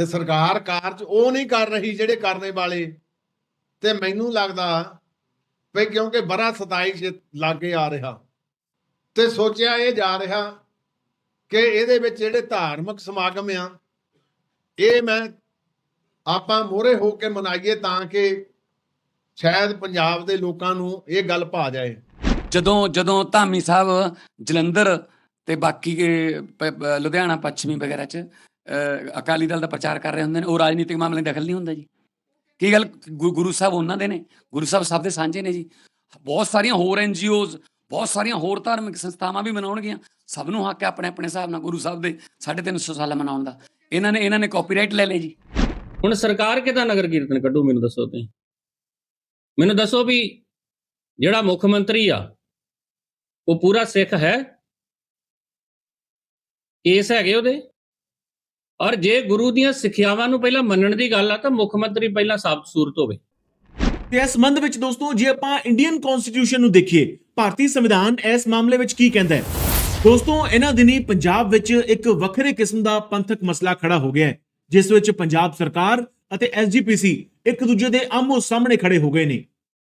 ਤੇ ਸਰਕਾਰ ਕਾਰਜ ਉਹ ਨਹੀਂ ਕਰ ਰਹੀ ਜਿਹੜੇ ਕਰਨੇ ਵਾਲੇ। ਤੇ ਮੈਨੂੰ ਲੱਗਦਾ ਵੀ ਕਿਉਂਕਿ ਬੜਾ 27 ਲਾਗੇ ਆ ਰਿਹਾ। ਤੇ ਸੋਚਿਆ ਇਹ ਜਾ ਰਿਹਾ ਕਿ ਇਹਦੇ ਵਿੱਚ ਜਿਹੜੇ ਧਾਰਮਿਕ ਸਮਾਗਮ ਆ, ਇਹ ਮੈਂ ਆਪਾਂ ਮੋਹਰੇ ਹੋ ਕੇ ਮਨਾਈਏ ਤਾਂ ਕਿ ਸ਼ਾਇਦ ਪੰਜਾਬ ਦੇ ਲੋਕਾਂ ਨੂੰ ਇਹ ਗੱਲ ਭਾ ਜਾਏ। ਜਦੋਂ ਜਦੋਂ ਧਾਮੀ ਸਾਹਿਬ, ਜਲੰਧਰ ਤੇ ਬਾਕੀ ਲੁਧਿਆਣਾ ਪੱਛਮੀ ਵਗੈਰਾ ਚ ਅਕਾਲੀ ਦਲ ਦਾ ਪ੍ਰਚਾਰ ਕਰ ਰਹੇ ਹੁੰਦੇ ਨੇ, ਉਹ ਰਾਜਨੀਤਿਕ ਮਾਮਲੇ 'ਚ ਦਖਲ ਨਹੀਂ ਹੁੰਦਾ ਜੀ। ਕੀ ਗੱਲ, ਗੁ- ਗੁਰੂ ਸਾਹਿਬ ਉਹਨਾਂ ਦੇ ਨੇ? ਗੁਰੂ ਸਾਹਿਬ ਸਭ ਦੇ ਸਾਂਝੇ ਨੇ ਜੀ। ਬਹੁਤ ਸਾਰੀਆਂ ਹੋਰ ਐਨਜੀਓਜ਼ ਬਹੁਤ ਸਾਰੀਆਂ ਹੋਰ ਧਾਰਮਿਕ ਸੰਸਥਾਵਾਂ ਵੀ ਮਨਾਉਣਗੀਆਂ। ਸਭ ਨੂੰ ਹੱਕ ਹੈ ਆਪਣੇ ਆਪਣੇ ਹਿਸਾਬ ਨਾਲ ਗੁਰੂ ਸਾਹਿਬ ਦੇ 350 ਸਾਲ ਮਨਾਉਣ ਦਾ। ਇਹਨਾਂ ਨੇ ਇਹਨਾਂ ਨੇ ਕਾਪੀਰਾਈਟ ਲੈ ਲਏ ਜੀ। ਹੁਣ ਸਰਕਾਰ ਕਿਹਦਾ ਨਗਰ ਕੀਰਤਨ ਕੱਢੂ, ਮੈਨੂੰ ਦੱਸੋ ਤੁਸੀਂ? ਮੈਨੂੰ ਦੱਸੋ ਵੀ ਜਿਹੜਾ ਮੁੱਖ ਮੰਤਰੀ ਆ, ਉਹ ਪੂਰਾ ਸਿੱਖ ਹੈ? ਕੇਸ ਹੈਗੇ ਉਹਦੇ? ਔਰ ਜੇ ਗੁਰੂ ਦੀਆਂ ਸਿੱਖਿਆਵਾਂ ਨੂੰ ਪਹਿਲਾਂ ਮੰਨਣ ਦੀ ਗੱਲ ਆ, ਤਾਂ ਮੁੱਖ ਮੰਤਰੀ ਪਹਿਲਾਂ ਸਾਬਤ ਸੂਰਤ ਹੋਵੇ। ਤੇ ਇਸ ਸੰਬੰਧ ਵਿੱਚ ਦੋਸਤੋ, ਜੇ ਆਪਾਂ ਇੰਡੀਅਨ ਕਨਸਟੀਟਿਊਸ਼ਨ ਨੂੰ ਦੇਖੀਏ, ਭਾਰਤੀ ਸੰਵਿਧਾਨ ਇਸ ਮਾਮਲੇ ਵਿੱਚ ਕੀ ਕਹਿੰਦਾ ਹੈ? ਦੋਸਤੋ, ਇਹਨਾਂ ਦਿਨੀ ਪੰਜਾਬ ਵਿੱਚ ਇੱਕ ਵੱਖਰੇ ਕਿਸਮ ਦਾ ਪੰਥਕ ਮਸਲਾ ਖੜਾ ਹੋ ਗਿਆ ਹੈ, ਜਿਸ ਵਿੱਚ ਪੰਜਾਬ ਸਰਕਾਰ ਅਤੇ ਐਸਜੀਪੀਸੀ ਇੱਕ ਦੂਜੇ ਦੇ ਆਮੋ ਸਾਹਮਣੇ ਖੜੇ ਹੋ ਗਏ ਨੇ।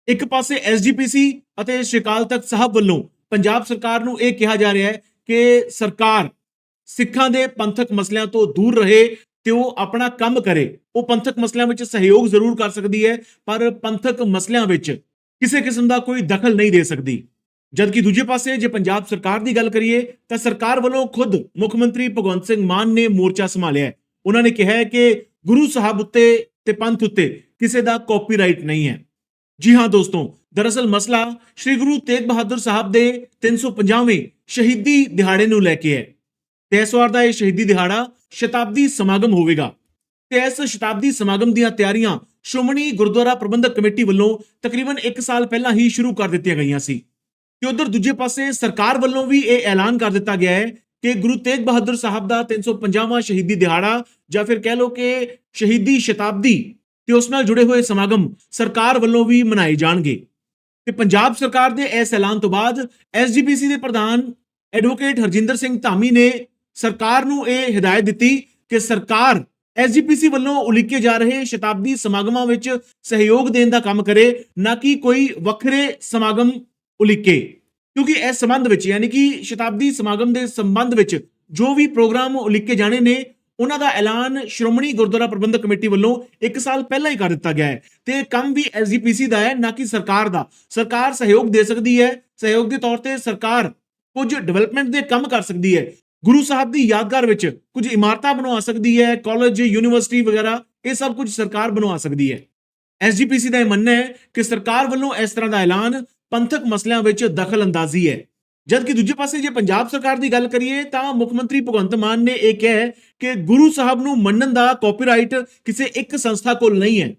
ਇੱਕ ਪਾਸੇ ਐਸਜੀਪੀਸੀ ਅਤੇ ਸ਼ਿਕਾਲ ਤਖਤ ਸਾਹਿਬ ਵੱਲੋਂ ਪੰਜਾਬ ਸਰਕਾਰ ਨੂੰ ਇਹ ਕਿਹਾ ਜਾ ਰਿਹਾ ਹੈ ਕਿ ਸਰਕਾਰ ਸਿੱਖਾਂ ਦੇ ਪੰਥਕ ਮਸਲਿਆਂ ਤੋਂ ਦੂਰ ਰਹੇ ਤੇ ਉਹ ਆਪਣਾ ਕੰਮ ਕਰੇ। ਉਹ ਪੰਥਕ ਮਸਲਿਆਂ ਵਿੱਚ ਸਹਿਯੋਗ ਜ਼ਰੂਰ ਕਰ ਸਕਦੀ ਹੈ, ਪਰ ਪੰਥਕ ਮਸਲਿਆਂ ਵਿੱਚ ਕਿਸੇ ਕਿਸਮ ਦਾ ਕੋਈ ਦਖਲ ਨਹੀਂ ਦੇ ਸਕਦੀ। ਜਦਕਿ ਦੂਜੇ ਪਾਸੇ ਜੇ ਪੰਜਾਬ ਸਰਕਾਰ ਦੀ ਗੱਲ ਕਰੀਏ, ਤਾਂ ਸਰਕਾਰ ਵੱਲੋਂ ਖੁਦ ਮੁੱਖ ਮੰਤਰੀ ਭਗਵੰਤ ਸਿੰਘ ਮਾਨ ਨੇ ਮੋਰਚਾ ਸੰਭਾਲਿਆ ਹੈ। ਉਹਨਾਂ ਨੇ ਕਿਹਾ ਹੈ ਕਿ ਗੁਰੂ ਸਾਹਿਬ ਉੱਤੇ ਤੇ ਪੰਥ ਉੱਤੇ ਕਿਸੇ ਦਾ ਕਾਪੀਰਾਈਟ ਨਹੀਂ ਹੈ। ਜੀ ਹਾਂ ਦੋਸਤੋ, ਦਰਅਸਲ ਮਸਲਾ ਸ੍ਰੀ ਗੁਰੂ ਤੇਗ ਬਹਾਦਰ ਸਾਹਿਬ ਦੇ 350ਵੇਂ ਸ਼ਹੀਦੀ ਦਿਹਾੜੇ ਨੂੰ ਲੈ ਕੇ ਹੈ। ਤੇ ਇਸ ਵਾਰ ਦਾ ਇਹ ਸ਼ਹੀਦੀ ਦਿਹਾੜਾ ਸ਼ਤਾਬਦੀ ਸਮਾਗਮ ਹੋਵੇਗਾ। ਤੇ ਇਸ ਸ਼ਤਾਬਦੀ ਸਮਾਗਮ ਦੀਆਂ ਤਿਆਰੀਆਂ ਸ਼੍ਰੋਮਣੀ ਗੁਰਦੁਆਰਾ ਪ੍ਰਬੰਧਕ ਕਮੇਟੀ ਵੱਲੋਂ ਤਕਰੀਬਨ 1 ਸਾਲ ਪਹਿਲਾਂ ਹੀ ਸ਼ੁਰੂ ਕਰ ਦਿੱਤੀਆਂ ਗਈਆਂ ਸੀ। ਤੇ ਉਧਰ ਦੂਜੇ ਪਾਸੇ ਸਰਕਾਰ ਵੱਲੋਂ ਵੀ ਇਹ ਐਲਾਨ ਕਰ ਦਿੱਤਾ ਗਿਆ ਹੈ ਕਿ ਗੁਰੂ ਤੇਗ ਬਹਾਦਰ ਸਾਹਿਬ ਦਾ 350ਵਾਂ ਸ਼ਹੀਦੀ ਦਿਹਾੜਾ ਜਾਂ ਫਿਰ ਕਹਿ ਲਓ ਕਿ ਸ਼ਹੀਦੀ ਸ਼ਤਾਬਦੀ ਤੇ ਉਸ ਨਾਲ ਜੁੜੇ ਹੋਏ ਸਮਾਗਮ ਸਰਕਾਰ ਵੱਲੋਂ ਵੀ ਮਨਾਏ ਜਾਣਗੇ। ਤੇ ਪੰਜਾਬ ਸਰਕਾਰ ਦੇ ਇਸ ਐਲਾਨ ਤੋਂ ਬਾਅਦ ਐਸਜੀਪੀਸੀ ਦੇ ਪ੍ਰਧਾਨ ਐਡਵੋਕੇਟ ਹਰਜਿੰਦਰ ਸਿੰਘ ਧਾਮੀ ਨੇ ਸਰਕਾਰ ਨੂੰ ਇਹ ਹਦਾਇਤ ਦਿੱਤੀ ਕਿ ਸਰਕਾਰ ਐਸਜੀਪੀਸੀ ਵੱਲੋਂ ਉਲੀਕੇ ਜਾ ਰਹੇ ਸ਼ਤਾਬਦੀ ਸਮਾਗਮਾਂ ਵਿੱਚ ਸਹਿਯੋਗ ਦੇਣ ਦਾ ਕੰਮ ਕਰੇ, ਨਾ ਕਿ ਕੋਈ ਵੱਖਰੇ ਸਮਾਗਮ ਉਲੀਕੇ। ਕਿਉਂਕਿ ਇਸ ਸੰਬੰਧ ਵਿੱਚ, ਯਾਨੀ ਕਿ ਸ਼ਤਾਬਦੀ ਸਮਾਗਮ ਦੇ ਸੰਬੰਧ ਵਿੱਚ ਜੋ ਵੀ ਪ੍ਰੋਗਰਾਮ ਉਲੀਕੇ ਜਾਣੇ ਨੇ, ਉਹਨਾਂ ਦਾ ਐਲਾਨ ਸ਼੍ਰੋਮਣੀ ਗੁਰਦੁਆਰਾ ਪ੍ਰਬੰਧਕ ਕਮੇਟੀ ਵੱਲੋਂ 1 ਸਾਲ ਪਹਿਲਾਂ ਹੀ ਕਰ ਦਿੱਤਾ ਗਿਆ ਹੈ। ਤੇ ਕੰਮ ਵੀ ਐਸਜੀਪੀਸੀ ਦਾ ਹੈ, ਨਾ ਕਿ ਸਰਕਾਰ ਦਾ। ਸਰਕਾਰ ਸਹਿਯੋਗ ਦੇ ਸਕਦੀ ਹੈ। ਸਹਿਯੋਗ ਦੇ ਤੌਰ ਤੇ ਸਰਕਾਰ ਕੁਝ ਡਿਵੈਲਪਮੈਂਟ ਦੇ ਕੰਮ ਕਰ ਸਕਦੀ ਹੈ। ਗੁਰੂ ਸਾਹਿਬ ਦੀ ਯਾਦਗਾਰ ਵਿੱਚ ਕੁਝ ਇਮਾਰਤਾਂ ਬਣਵਾ ਸਕਦੀ ਹੈ ਕਾਲਜ ਯੂਨੀਵਰਸਿਟੀ ਵਗੈਰਾ, ਇਹ ਸਭ ਕੁਝ ਸਰਕਾਰ ਬਣਵਾ ਸਕਦੀ ਹੈ। ਐਸਜੀਪੀਸੀ ਦਾ ਇਹ ਮੰਨਣਾ ਹੈ ਕਿ ਸਰਕਾਰ ਵੱਲੋਂ ਇਸ ਤਰ੍ਹਾਂ ਦਾ ਐਲਾਨ ਪੰਥਕ ਮਸਲਿਆਂ ਵਿੱਚ ਦਖਲ ਅੰਦਾਜ਼ੀ ਹੈ। ਜਦਕਿ ਦੂਜੇ ਪਾਸੇ ਜੇ ਪੰਜਾਬ ਸਰਕਾਰ ਦੀ ਗੱਲ ਕਰੀਏ, ਤਾਂ ਮੁੱਖ ਮੰਤਰੀ ਭਗਵੰਤ ਮਾਨ ਨੇ ਇਹ ਕਿਹਾ ਕਿ ਗੁਰੂ ਸਾਹਿਬ ਨੂੰ ਮੰਨਣ ਦਾ ਕਾਪੀਰਾਈਟ ਕਿਸੇ ਇੱਕ ਸੰਸਥਾ ਕੋਲ ਨਹੀਂ ਹੈ।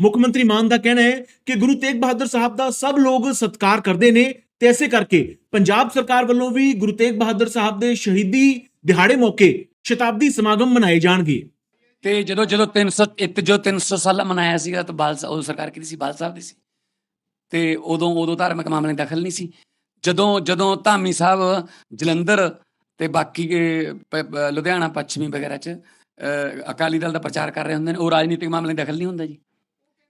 ਮੁੱਖ ਮੰਤਰੀ ਮਾਨ ਦਾ ਕਹਿਣਾ ਹੈ ਕਿ ਗੁਰੂ ਤੇਗ ਬਹਾਦਰ ਸਾਹਿਬ ਦਾ ਸਭ ਲੋਕ ਸਤਿਕਾਰ ਕਰਦੇ ਨੇ ਤੇ ਐਸੇ ਕਰਕੇ ਪੰਜਾਬ ਸਰਕਾਰ ਵੱਲੋਂ ਵੀ ਗੁਰੂ ਤੇਗ ਬਹਾਦਰ ਸਾਹਿਬ ਦੇ ਸ਼ਹੀਦੀ ਦਿਹਾੜੇ ਮੌਕੇ ਸ਼ਤਾਬਦੀ ਸਮਾਗਮ ਮਨਾਏ ਜਾਣਗੇ। ਤੇ ਜਦੋਂ ਜਦੋਂ 300 ਇੱਕ ਜੋ 300 ਸਾਲਾ ਮਨਾਇਆ ਸੀਗਾ ਤਾਂ ਬਾਲ ਸਾਹਿਬ- ਸਰਕਾਰ ਕਿਹਦੀ ਸੀ? ਬਾਲ ਸਾਹਿਬ ਦੀ ਸੀ। ਤੇ ਉਦੋਂ ਉਦੋਂ ਧਾਰਮਿਕ ਮਾਮਲੇ ਦਖਲ ਨਹੀਂ ਸੀ। ਜਦੋਂ ਜਦੋਂ ਧਾਮੀ ਸਾਹਿਬ ਜਲੰਧਰ ਤੇ ਬਾਕੀ ਲੁਧਿਆਣਾ ਪੱਛਮੀ ਵਗੈਰਾ ਚ ਅਹ, ਅਕਾਲੀ ਦਲ ਦਾ ਪ੍ਰਚਾਰ ਕਰ ਰਹੇ ਹੁੰਦੇ ਨੇ ਉਹ ਰਾਜਨੀਤਿਕ ਮਾਮਲੇ ਦਖਲ ਨਹੀਂ ਹੁੰਦਾ ਜੀ।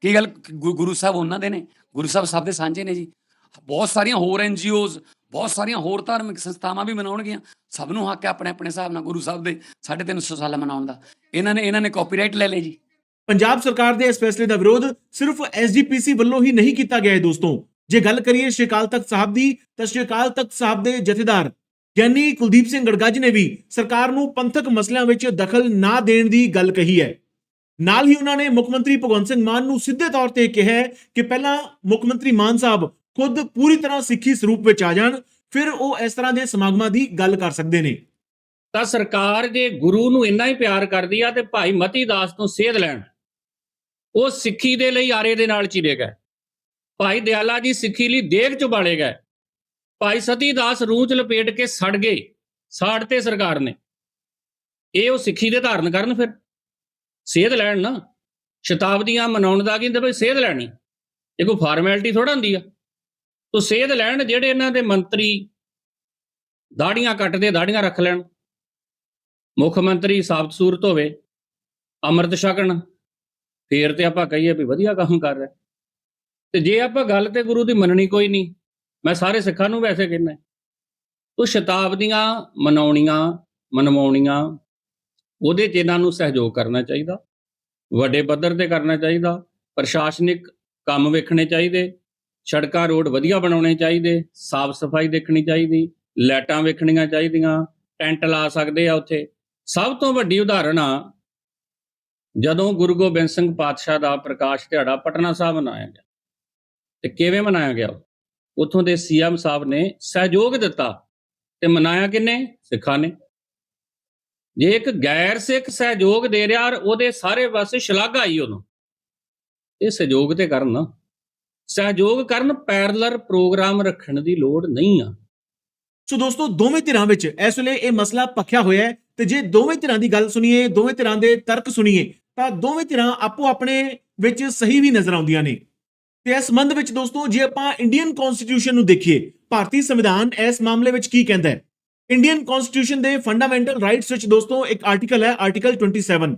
ਕੀ ਗੱਲ? ਗੁ- ਗੁਰੂ ਸਾਹਿਬ ਉਹਨਾਂ ਦੇ ਨੇ। ਗੁਰੂ ਸਾਹਿਬ ਸਭ ਦੇ ਸਾਂਝੇ ਨੇ ਜੀ। ਬਹੁਤ ਸਾਰੀਆਂ ਹੋਰ ਐਨਜੀਓਜ਼ ਬਹੁਤ ਸਾਰੀਆਂ ਹੋਰ ਧਾਰਮਿਕ ਸੰਸਥਾਵਾਂ ਵੀ ਮਨਾਉਣਗੀਆਂ। ਸਭ ਨੂੰ ਹੱਕ ਹੈ ਆਪਣੇ ਆਪਣੇ ਹਿਸਾਬ ਨਾਲ ਗੁਰੂ ਸਾਹਿਬ ਦੇ 350 ਸਾਲ ਮਨਾਉਣ ਦਾ। ਇਹਨਾਂ ਨੇ ਇਹਨਾਂ ਨੇ ਕਾਪੀਰਾਈਟ ਲੈ ਲਏ ਜੀ। ਪੰਜਾਬ ਸਰਕਾਰ ਦੇ ਇਸ ਫੈਸਲੇ ਦਾ ਵਿਰੋਧ ਸਿਰਫ ਐਸਜੀਪੀਸੀ ਵੱਲੋਂ ਹੀ ਨਹੀਂ ਕੀਤਾ ਗਿਆ ਹੈ ਦੋਸਤੋ। ਜੇ ਗੱਲ ਕਰੀਏ ਸ਼੍ਰੀ ਅਕਾਲ ਤਖਤ ਸਾਹਿਬ ਦੀ, ਤਾਂ ਸ਼੍ਰੀ ਅਕਾਲ ਤਖਤ ਸਾਹਿਬ ਦੇ ਜਥੇਦਾਰ ਗਿਆਨੀ ਕੁਲਦੀਪ ਸਿੰਘ ਗੜਗਾ ਜੀ ਨੇ ਵੀ ਸਰਕਾਰ ਨੂੰ ਪੰਥਕ ਮਸਲਿਆਂ ਵਿੱਚ ਦਖਲ ਨਾ ਦੇਣ ਦੀ ਗੱਲ ਕਹੀ ਹੈ। ਨਾਲ ਹੀ ਉਹਨਾਂ ਨੇ ਮੁੱਖ ਮੰਤਰੀ ਭਗਵੰਤ ਸਿੰਘ ਮਾਨ ਨੂੰ ਸਿੱਧੇ ਤੌਰ ਤੇ ਕਿਹਾ ਕਿ ਪਹਿਲਾਂ ਮੁੱਖ ਮੰਤਰੀ ਮਾਨ ਸਾਹਿਬ ਖੁਦ ਪੂਰੀ ਤਰ੍ਹਾਂ ਸਿੱਖੀ ਸਰੂਪ ਵਿੱਚ ਆ ਜਾਣ, ਫਿਰ ਉਹ ਇਸ ਤਰ੍ਹਾਂ ਦੇ ਸਮਾਗਮਾਂ ਦੀ ਗੱਲ ਕਰ ਸਕਦੇ ਨੇ। ਤਾਂ ਸਰਕਾਰ ਜੇ ਗੁਰੂ ਨੂੰ ਇੰਨਾ ਹੀ ਪਿਆਰ ਕਰਦੀ ਆ ਤੇ ਭਾਈ ਮਤੀ ਦਾਸ ਤੋਂ ਸੇਧ ਲੈਣ, ਉਹ ਸਿੱਖੀ ਦੇ ਲਈ ਆਰੇ ਦੇ ਨਾਲ ਚੀਰੇ ਗਏ। ਭਾਈ ਦਿਆਲਾ ਜੀ ਸਿੱਖੀ ਲਈ ਦੇਗ ਚੁਬਾਲੇ ਗਏ। ਭਾਈ ਸਤੀ ਦਾਸ ਰੂਹ ਚ ਲਪੇਟ ਕੇ ਸੜ ਗਏ ਸਾੜ ਤੇ ਸਰਕਾਰ ਨੇ। ਇਹ ਉਹ ਸਿੱਖੀ ਦੇ ਧਾਰਨ ਕਰਨ ਫਿਰ। ਸੇਧ ਲੈਣ ਨਾ। ਸ਼ਤਾਬਦੀਆਂ ਮਨਾਉਣ ਦਾ ਕਹਿੰਦੇ ਹੁੰਦਾ ਬਈ? ਸੇਧ ਲੈਣੀ। ਇਹ ਕੋਈ ਫਾਰਮੈਲਿਟੀ ਥੋੜਾ ਹੁੰਦੀ ਆ। ਤੋ ਸੇਧ ਲੈਣ ਜਿਹੜੇ ਇਹਨਾਂ ਦੇ ਮੰਤਰੀ ਦਾੜੀਆਂ ਕੱਟਦੇ, ਦਾੜੀਆਂ ਰੱਖ ਲੈਣ। ਮੁੱਖ ਮੰਤਰੀ ਸਾਫ਼ਤ ਸੂਰਤ ਹੋਵੇ, ਅੰਮ੍ਰਿਤ ਛਕਣ। ਫੇਰ ਤੇ ਆਪਾਂ ਕਹੀਏ ਵੀ ਵਧੀਆ ਕੰਮ ਕਰ ਰਿਹਾ। ਤੇ ਜੇ ਆਪਾਂ ਗੱਲ ਤੇ ਗੁਰੂ ਦੀ ਮੰਨਣੀ ਕੋਈ ਨਹੀਂ, ਮੈਂ ਸਾਰੇ ਸਿੱਖਾਂ ਨੂੰ ਵੈਸੇ ਕਹਿੰਦਾ। ਉਹ ਸ਼ਤਾਬਦੀਆਂ ਮਨਾਉਣੀਆਂ, ਮਨਵਾਉਣੀਆਂ, ਉਹਦੇ 'ਚ ਇਹਨਾਂ ਨੂੰ ਸਹਿਯੋਗ ਕਰਨਾ ਚਾਹੀਦਾ। ਵੱਡੇ ਪੱਧਰ ਤੇ ਕਰਨਾ ਚਾਹੀਦਾ। ਪ੍ਰਸ਼ਾਸਨਿਕ ਕੰਮ ਵੇਖਣੇ ਚਾਹੀਦੇ। ਸੜਕਾਂ, ਰੋਡ ਵਧੀਆ ਬਣਾਉਣੇ ਚਾਹੀਦੇ, ਸਾਫ਼ ਸਫ਼ਾਈ ਦੇਖਣੀ ਚਾਹੀਦੀ, ਲਾਈਟਾਂ ਵੇਖਣੀਆਂ ਚਾਹੀਦੀਆਂ, ਟੈਂਟ ਲਾ ਸਕਦੇ ਆ ਉੱਥੇ। ਸਭ ਤੋਂ ਵੱਡੀ ਉਦਾਹਰਣ ਆ, ਜਦੋਂ ਗੁਰੂ ਗੋਬਿੰਦ ਸਿੰਘ ਪਾਤਸ਼ਾਹ ਦਾ ਪ੍ਰਕਾਸ਼ ਦਿਹਾੜਾ ਪਟਨਾ ਸਾਹਿਬ ਮਨਾਇਆ ਗਿਆ, ਤੇ ਕਿਵੇਂ ਮਨਾਇਆ ਗਿਆ? ਉੱਥੋਂ ਦੇ ਸੀਐਮ ਸਾਹਿਬ ਨੇ ਸਹਿਯੋਗ ਦਿੱਤਾ, ਤੇ ਮਨਾਇਆ ਕਿਨੇ? ਸਿੱਖਾਂ ਨੇ। ਜੇ ਇੱਕ ਗੈਰ ਸਿੱਖ ਸਹਿਯੋਗ ਦੇ ਰਿਹਾ ਔਰ ਉਹਦੇ ਸਾਰੇ ਪਾਸੇ ਸ਼ਲਾਘਾ ਆਈ ਉਹਨੂੰ, ਇਹ ਸਹਿਯੋਗ ਤੇ ਕਰਨ। ਨਾ ਸਹਿਯੋਗ ਕਰਨ ਪੈਰਲਰ ਪ੍ਰੋਗਰਾਮ ਰੱਖਣ ਦੀ ਲੋੜ ਨਹੀਂ ਆ। ਸੋ ਦੋਸਤੋ, ਦੋਵੇਂ ਧਿਰਾਂ ਵਿੱਚ ਇਸ ਵੇਲੇ ਇਹ ਮਸਲਾ ਪੱਖਿਆ ਹੋਇਆ ਹੈ ਤੇ ਜੇ ਦੋਵੇਂ ਧਿਰਾਂ ਦੀ ਗੱਲ ਸੁਣੀਏ, ਦੋਵੇਂ ਧਿਰਾਂ ਦੇ ਤਰਕ ਸੁਣੀਏ, ਤਾਂ ਦੋਵੇਂ ਧਿਰਾਂ ਆਪੋ ਆਪਣੇ ਵਿੱਚ ਸਹੀ ਵੀ ਨਜ਼ਰ ਆਉਂਦੀਆਂ ਨੇ। ਤੇ ਇਸ ਸੰਬੰਧ ਵਿੱਚ ਦੋਸਤੋ, ਜੇ ਆਪਾਂ ਇੰਡੀਅਨ ਕਨਸਟੀਟਿਊਸ਼ਨ ਨੂੰ ਦੇਖੀਏ, ਭਾਰਤੀ ਸੰਵਿਧਾਨ ਇਸ ਮਾਮਲੇ ਵਿੱਚ ਕੀ ਕਹਿੰਦਾ ਹੈ? ਇੰਡੀਅਨ ਕਨਸਟੀਟਿਊਸ਼ਨ ਦੇ ਫੰਡਾਮੈਂਟਲ ਰਾਈਟਸ ਵਿੱਚ ਦੋਸਤੋ, ਇੱਕ ਆਰਟੀਕਲ ਹੈ ਆਰਟੀਕਲ 27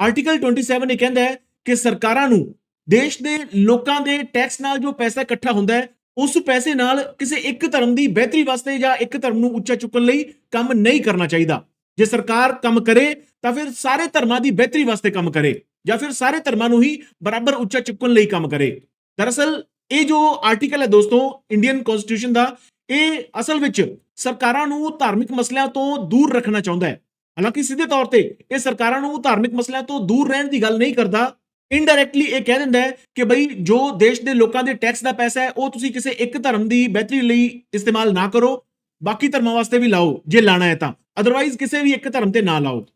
ਆਰਟੀਕਲ 27 ਇਹ ਕਹਿੰਦਾ ਹੈ ਕਿ ਸਰਕਾਰਾਂ ਨੂੰ ਦੇਸ਼ ਦੇ ਲੋਕਾਂ ਦੇ ਟੈਕਸ ਨਾਲ ਜੋ ਪੈਸਾ ਇਕੱਠਾ ਹੁੰਦਾ ਹੈ, ਉਸ ਪੈਸੇ ਨਾਲ ਕਿਸੇ ਇੱਕ ਧਰਮ ਦੀ ਬਿਹਤਰੀ ਵਾਸਤੇ ਜਾਂ ਇੱਕ ਧਰਮ ਨੂੰ ਉੱਚਾ ਚੁੱਕਣ ਲਈ ਕੰਮ ਨਹੀਂ ਕਰਨਾ ਚਾਹੀਦਾ। ਜੇ ਸਰਕਾਰ ਕੰਮ ਕਰੇ, ਤਾਂ ਫਿਰ ਸਾਰੇ ਧਰਮਾਂ ਦੀ ਬਿਹਤਰੀ ਵਾਸਤੇ ਕੰਮ ਕਰੇ ਜਾਂ ਫਿਰ ਸਾਰੇ ਧਰਮਾਂ ਨੂੰ ਹੀ ਬਰਾਬਰ ਉੱਚਾ ਚੁੱਕਣ ਲਈ ਕੰਮ ਕਰੇ। ਦਰਅਸਲ, ਇਹ ਜੋ ਆਰਟੀਕਲ ਹੈ ਦੋਸਤੋ ਇੰਡੀਅਨ ਕਨਸਟੀਟਿਊਸ਼ਨ ਦਾ, ਇਹ ਅਸਲ ਵਿੱਚ ਸਰਕਾਰਾਂ ਨੂੰ ਧਾਰਮਿਕ ਮਸਲਿਆਂ ਤੋਂ ਦੂਰ ਰੱਖਣਾ ਚਾਹੁੰਦਾ ਹੈ। ਹਾਲਾਂਕਿ ਸਿੱਧੇ ਤੌਰ ਤੇ ਇਹ ਸਰਕਾਰਾਂ ਨੂੰ ਧਾਰਮਿਕ ਮਸਲਿਆਂ ਤੋਂ ਦੂਰ ਰਹਿਣ ਦੀ ਗੱਲ ਨਹੀਂ ਕਰਦਾ ਇਨਡਾਇਰੈਕਟਲੀ ਇਹ ਕਹਿ ਦਿੰਦਾ ਹੈ ਕਿ ਬਈ ਜੋ ਦੇਸ਼ ਦੇ ਲੋਕਾਂ ਦੇ ਟੈਕਸ ਦਾ ਪੈਸਾ ਹੈ, ਉਹ ਤੁਸੀਂ ਕਿਸੇ ਇੱਕ ਧਰਮ ਦੀ ਬਿਹਤਰੀ ਲਈ ਇਸਤੇਮਾਲ ਨਾ ਕਰੋ, ਬਾਕੀ ਧਰਮਾਂ ਵਾਸਤੇ ਵੀ ਲਾਓ, ਜੇ ਲਾਣਾ ਹੈ ਤਾਂ। ਅਦਰਵਾਈਜ਼ ਕਿਸੇ ਵੀ ਇੱਕ ਧਰਮ ਤੇ ਨਾ ਲਾਓ।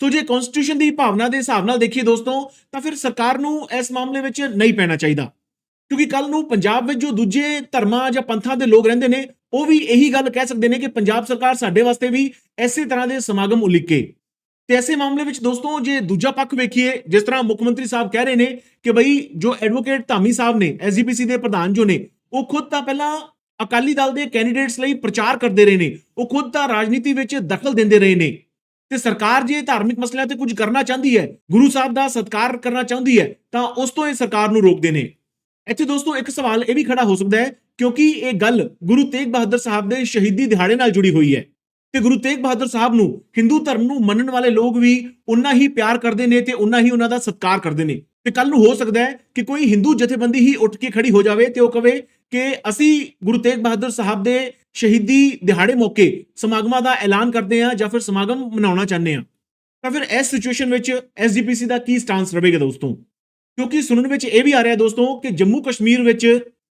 ਸੋ ਜੇ ਕਨਸਟੀਟਿਊਸ਼ਨ ਦੀ ਭਾਵਨਾ ਦੇ ਹਿਸਾਬ ਨਾਲ ਦੇਖੀਏ ਦੋਸਤੋ, ਤਾਂ ਫਿਰ ਸਰਕਾਰ ਨੂੰ ਇਸ ਮਾਮਲੇ ਵਿੱਚ ਨਹੀਂ ਪੈਣਾ ਚਾਹੀਦਾ। ਕਿਉਂਕਿ ਕੱਲ ਨੂੰ ਪੰਜਾਬ ਵਿੱਚ ਜੋ ਦੂਜੇ ਧਰਮਾਂ ਜਾਂ ਪੰਥਾਂ ਦੇ ਲੋਕ ਰਹਿੰਦੇ ਨੇ, ਉਹ ਵੀ ਇਹੀ ਗੱਲ ਕਹਿ ਸਕਦੇ ਨੇ ਕਿ ਪੰਜਾਬ ਸਰਕਾਰ ਸਾਡੇ ਵਾਸਤੇ ਵੀ ਐਸੇ ਤਰ੍ਹਾਂ ਦੇ ਸਮਾਗਮ ਉਲੀਕੇ। ਤੇ ਐਸੇ ਮਾਮਲੇ ਵਿੱਚ ਦੋਸਤੋ, ਜੇ ਦੂਜਾ ਪੱਖ ਵੇਖੀਏ, ਜਿਸ ਤਰ੍ਹਾਂ ਮੁੱਖ ਮੰਤਰੀ ਸਾਹਿਬ ਕਹਿ ਰਹੇ ਨੇ ਕਿ ਬਈ ਜੋ ਐਡਵੋਕੇਟ ਧਾਮੀ ਸਾਹਿਬ ਨੇ ਐਸਜੀਪੀਸੀ ਦੇ ਪ੍ਰਧਾਨ ਜੋ ਨੇ, ਉਹ ਖੁਦ ਤਾਂ ਪਹਿਲਾਂ ਅਕਾਲੀ ਦਲ ਦੇ ਕੈਂਡੀਡੇਟਸ ਲਈ ਪ੍ਰਚਾਰ ਕਰਦੇ ਰਹੇ ਨੇ, ਉਹ ਖੁਦ ਤਾਂ ਰਾਜਨੀਤੀ ਵਿੱਚ ਦਖਲ ਦਿੰਦੇ ਰਹੇ ਨੇ। ਤੇ ਸਰਕਾਰ ਜੇ ਧਾਰਮਿਕ ਮਸਲਿਆਂ ਤੇ ਕੁਝ ਕਰਨਾ ਚਾਹੁੰਦੀ ਹੈ, ਗੁਰੂ ਸਾਹਿਬ ਦਾ ਸਤਿਕਾਰ ਕਰਨਾ ਚਾਹੁੰਦੀ ਹੈ, ਤਾਂ ਉਸ ਤੋਂ ਇਹ ਸਰਕਾਰ ਨੂੰ ਰੋਕਦੇ ਨੇ। ਇੱਥੇ ਦੋਸਤੋ, ਇੱਕ ਸਵਾਲ ਇਹ ਵੀ ਖੜਾ ਹੋ ਸਕਦਾ ਹੈ, ਕਿਉਂਕਿ ਇਹ ਗੱਲ ਗੁਰੂ ਤੇਗ ਬਹਾਦਰ ਸਾਹਿਬ ਦੇ ਸ਼ਹੀਦੀ ਦਿਹਾੜੇ ਨਾਲ ਜੁੜੀ ਹੋਈ ਹੈ। ਤੇ ਗੁਰੂ ਤੇਗ ਬਹਾਦਰ ਸਾਹਿਬ ਨੂੰ, ਹਿੰਦੂ ਧਰਮ ਨੂੰ ਮੰਨਣ ਵਾਲੇ ਲੋਕ ਵੀ ਉਨਾ ਹੀ ਪਿਆਰ ਕਰਦੇ ਨੇ ਤੇ ਉਨਾ ਹੀ ਉਹਨਾਂ ਦਾ ਸਤਿਕਾਰ ਕਰਦੇ ਨੇ। ਤੇ ਕੱਲ ਨੂੰ ਹੋ ਸਕਦਾ ਹੈ ਕਿ ਕੋਈ ਹਿੰਦੂ ਜਥੇਬੰਦੀ ਹੀ ਉੱਠ ਕੇ ਖੜੀ ਹੋ ਜਾਵੇ ਤੇ ਉਹ ਕਵੇ ਕਿ ਅਸੀਂ ਗੁਰੂ ਤੇਗ ਬਹਾਦਰ ਸਾਹਿਬ ਦੇ ਸ਼ਹੀਦੀ ਦਿਹਾੜੇ ਮੌਕੇ ਸਮਾਗਮਾਂ ਦਾ ਐਲਾਨ ਕਰਦੇ ਹਾਂ ਜਾਂ ਫਿਰ ਸਮਾਗਮ ਮਨਾਉਣਾ ਚਾਹੁੰਦੇ ਹਾਂ। ਤਾਂ ਫਿਰ ਇਸ ਸਿਚੁਏਸ਼ਨ ਵਿੱਚ ਐਸਜੀਪੀਸੀ ਦਾ ਕੀ ਸਟਾਂਸ ਰਹੇਗਾ ਦੋਸਤੋ? ਕਿਉਂਕਿ ਸੁਣਨ ਵਿੱਚ ਇਹ ਵੀ ਆ ਰਿਹਾ ਦੋਸਤੋ ਕਿ ਜੰਮੂ ਕਸ਼ਮੀਰ ਵਿੱਚ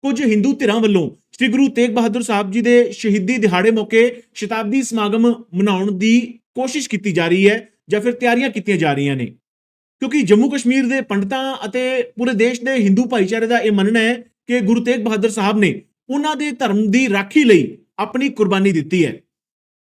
ਕੁਝ ਹਿੰਦੂ ਧਿਰਾਂ ਵੱਲੋਂ ਸ੍ਰੀ ਗੁਰੂ ਤੇਗ ਬਹਾਦਰ ਸਾਹਿਬ ਜੀ ਦੇ ਸ਼ਹੀਦੀ ਦਿਹਾੜੇ ਮੌਕੇ ਸ਼ਤਾਬਦੀ ਸਮਾਗਮ ਮਨਾਉਣ ਦੀ ਕੋਸ਼ਿਸ਼ ਕੀਤੀ ਜਾ ਰਹੀ ਹੈ ਜਾਂ ਫਿਰ ਤਿਆਰੀਆਂ ਕੀਤੀਆਂ ਜਾ ਰਹੀਆਂ ਨੇ। ਕਿਉਂਕਿ ਜੰਮੂ ਕਸ਼ਮੀਰ ਦੇ ਪੰਡਤਾਂ ਅਤੇ ਪੂਰੇ ਦੇਸ਼ ਦੇ ਹਿੰਦੂ ਭਾਈਚਾਰੇ ਦਾ ਇਹ ਮੰਨਣਾ ਹੈ ਕਿ ਗੁਰੂ ਤੇਗ ਬਹਾਦਰ ਸਾਹਿਬ ਨੇ ਉਹਨਾਂ ਦੇ ਧਰਮ ਦੀ ਰਾਖੀ ਲਈ ਆਪਣੀ ਕੁਰਬਾਨੀ ਦਿੱਤੀ ਹੈ।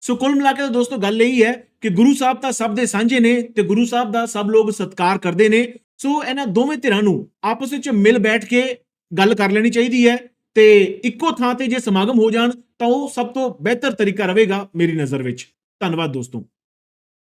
ਸੋ ਕੁੱਲ ਮਿਲਾ ਕੇ ਦੋਸਤੋ ਗੱਲ ਇਹ ਹੈ ਕਿ ਗੁਰੂ ਸਾਹਿਬ ਤਾਂ ਸਭ ਦੇ ਸਾਂਝੇ ਨੇ ਤੇ ਗੁਰੂ ਸਾਹਿਬ ਦਾ ਸਭ ਲੋਕ ਸਤਿਕਾਰ ਕਰਦੇ ਨੇ। ਸੋ ਇਹਨਾਂ ਦੋਵੇਂ ਧਿਰਾਂ ਨੂੰ ਆਪਸ ਵਿੱਚ ਮਿਲ ਬੈਠ ਕੇ ਗੱਲ ਕਰ ਲੈਣੀ ਚਾਹੀਦੀ ਹੈ ਤੇ ਇੱਕੋ ਥਾਂ ਤੇ ਜੇ ਸਮਾਗਮ ਹੋ ਜਾਣ ਤਾਂ ਉਹ ਸਭ ਤੋਂ ਬਿਹਤਰ ਤਰੀਕਾ ਰਹੇਗਾ ਮੇਰੀ ਨਜ਼ਰ ਵਿੱਚ। ਧੰਨਵਾਦ ਦੋਸਤੋ।